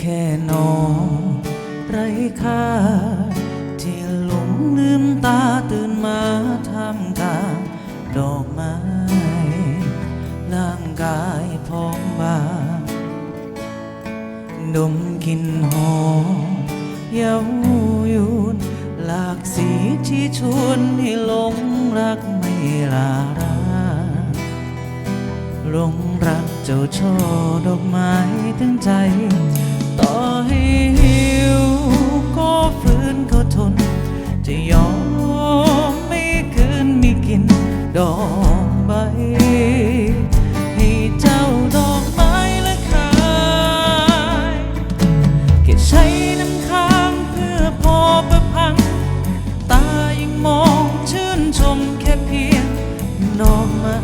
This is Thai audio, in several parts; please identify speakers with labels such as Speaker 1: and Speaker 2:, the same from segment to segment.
Speaker 1: แค่นอนไรค่าที่หลงลืมตาตื่นมาทำกาดอกไม้ร่างกายพร้อมบางดมกลิ่นหอมเย้ายุนหลากสีที่ชวนให้หลงรักไม่ลาราหลงรักเจ้าช่อดอกไม้ถึงใจ ต่อให้หิวก็ฝืนก็ทน จะยอมไม่คืนไมีกิน ดอกใบ ให้เจ้าดอกไม้ละขายแค่ใช้น้ำค้างเพื่อพอประพัง ตายังมองชื่นชมแค่เพียงดอกไม้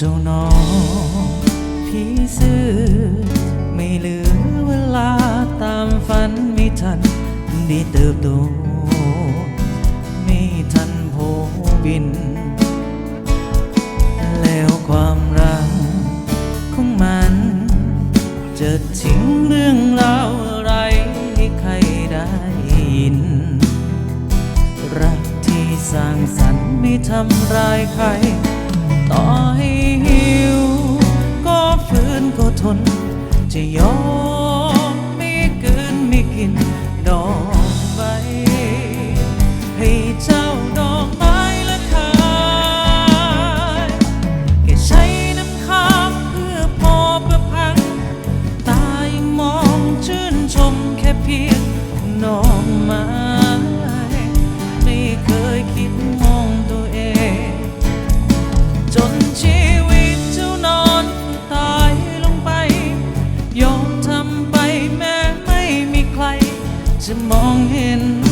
Speaker 1: เจ้าน้องพี่ซื้อ ไม่เหลือเวลาตามฝันไม่ทันได้เติบโต ไม่ทันโผบิน แล้วความรักของมัน จะทิ้งเรื่อง จะยอมไม่เกินไม่กินดอกใบให้เจ้าดอกไม้ละคายแค่ใช้น้ำค้างเพื่อพอประพัง ตายังมองชื่นชมแค่เพียงนอน อ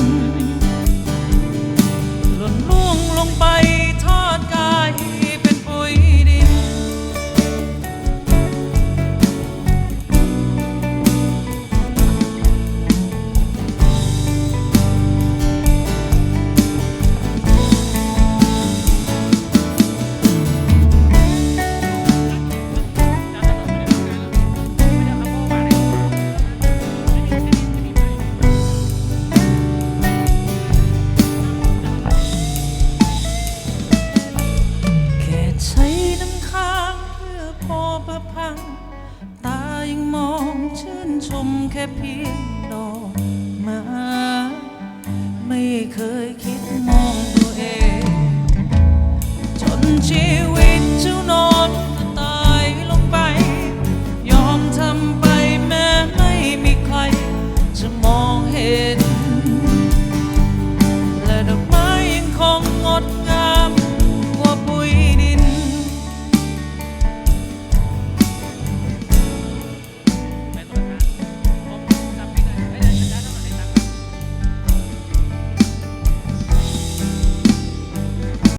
Speaker 1: พัง ตายังมองชื่นชมแค่เพียงดอกไม้ไม่เคยคิด